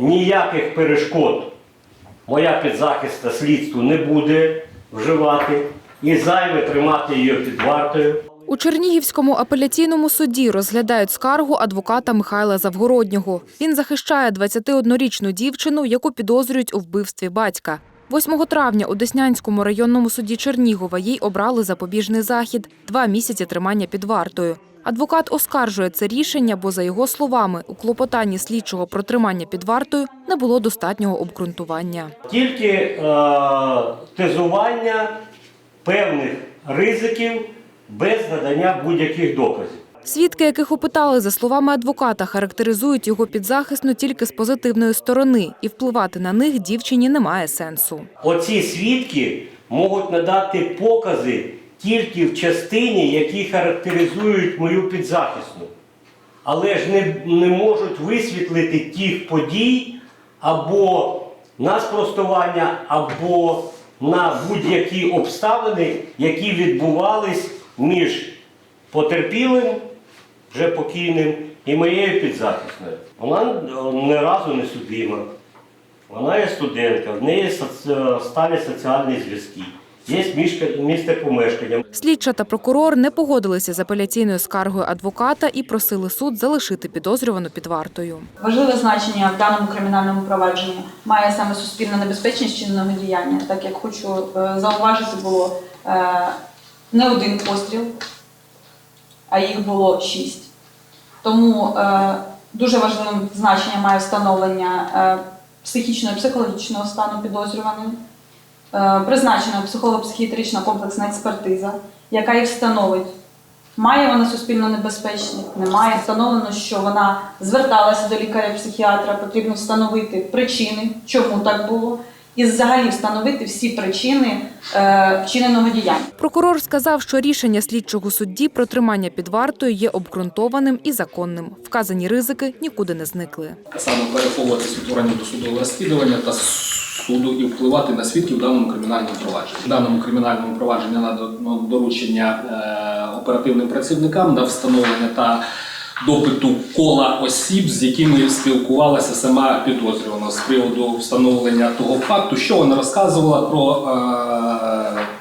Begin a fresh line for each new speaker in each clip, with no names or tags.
Ніяких перешкод моя підзахиста слідству не буде вживати і зайве тримати її під вартою.
У Чернігівському апеляційному суді розглядають скаргу адвоката Михайла Завгороднього. Він захищає 21-річну дівчину, яку підозрюють у вбивстві батька. 8 травня у Деснянському районному суді Чернігова їй обрали запобіжний захід – два місяці тримання під вартою. Адвокат оскаржує це рішення, бо, за його словами, у клопотанні слідчого про тримання під вартою не було достатнього обґрунтування.
Тільки е, тезування певних ризиків без надання будь-яких доказів.
Свідки, яких опитали, за словами адвоката, характеризують його підзахисну тільки з позитивної сторони, і впливати на них дівчині немає сенсу.
Оці свідки можуть надати покази тільки в частині, які характеризують мою підзахисну. Але ж не, не можуть висвітлити тих подій або на спростування, або на будь-які обставини, які відбувались між потерпілим, вже покійним, і моєю підзахисною. Вона е, не разу не судима. Вона є студентка, в неї соці- сталі соціальні зв'язки, є мішка- місце помешкання.
Слідча та прокурор не погодилися з апеляційною скаргою адвоката і просили суд залишити підозрювану під вартою.
Важливе значення в даному кримінальному провадженні має саме суспільна небезпечність чинного діяння, так як хочу е, зауважити, було е, не один постріл, а їх було шість. Тому е, дуже важливим значенням має встановлення е, психічного і психологічного стану підозрюваної. Е, Призначена психолого-психіатрична комплексна експертиза, яка і встановить, Має вона суспільно небезпечних, немає. Встановлено, що вона зверталася до лікаря-психіатра, потрібно встановити причини, чому так було, і взагалі встановити всі причини е, вчиненого діяння.
Прокурор сказав, що рішення слідчого судді про тримання під вартою є обґрунтованим і законним. Вказані ризики нікуди не зникли.
саме переховуватись органів досудового розслідування та суду і впливати на свідків в даному кримінальному провадженні. В даному кримінальному провадженні надано доручення е, оперативним працівникам на встановлення та допиту кола осіб, з якими спілкувалася сама підозрювана з приводу встановлення того факту, що вона розказувала про. Е,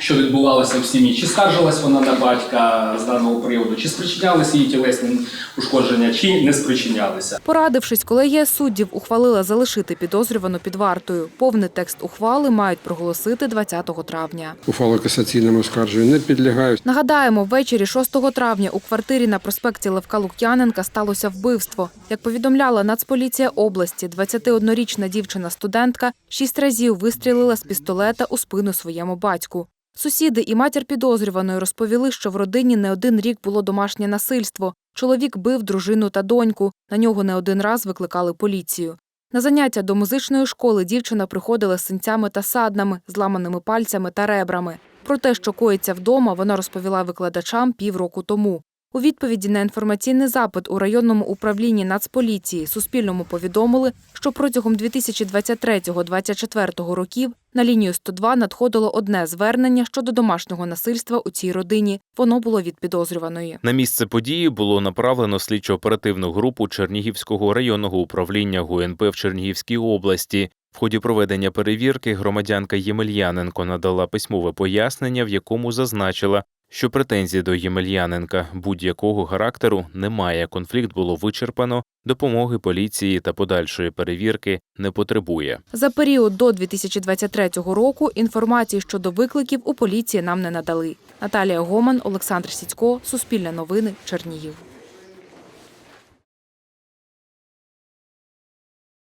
що відбувалося в сім'ї, чи скаржилась вона на батька з даного приводу, чи спричинялися її тілесні ушкодження, чи не спричинялися.
Порадившись, колегія суддів ухвалила залишити підозрювану під вартою. Повний текст ухвали мають проголосити 20 травня.
Ухвала касаційному скарженню не підлягають.
Нагадаємо, ввечері 6 травня у квартирі на проспекті Левка Лук'яненка сталося вбивство. Як повідомляла Нацполіція області, 21-річна дівчина-студентка шість разів вистрілила з пістолета у спину своєму батьку. Сусіди і матір підозрюваної розповіли, що в родині не один рік було домашнє насильство. Чоловік бив дружину та доньку. На нього не один раз викликали поліцію. На заняття до музичної школи дівчина приходила з синцями та саднами, зламаними пальцями та ребрами. Про те, що коїться вдома, вона розповіла викладачам півроку тому. У відповіді на інформаційний запит у районному управлінні Нацполіції Суспільному повідомили, що протягом 2023-2024 років на лінію 102 надходило одне звернення щодо домашнього насильства у цій родині. Воно було від підозрюваної.
На місце події було направлено слідчо-оперативну групу Чернігівського районного управління ГУНП в Чернігівській області. В ході проведення перевірки громадянка Ємельяненко надала письмове пояснення, в якому зазначила, що претензій до Ємельяненка будь-якого характеру немає. Конфлікт було вичерпано, допомоги поліції та подальшої перевірки не потребує.
За період до 2023 року інформації щодо викликів у поліції нам не надали. Наталія Гоман, Олександр Сіцько, Суспільне новини, Чернігів.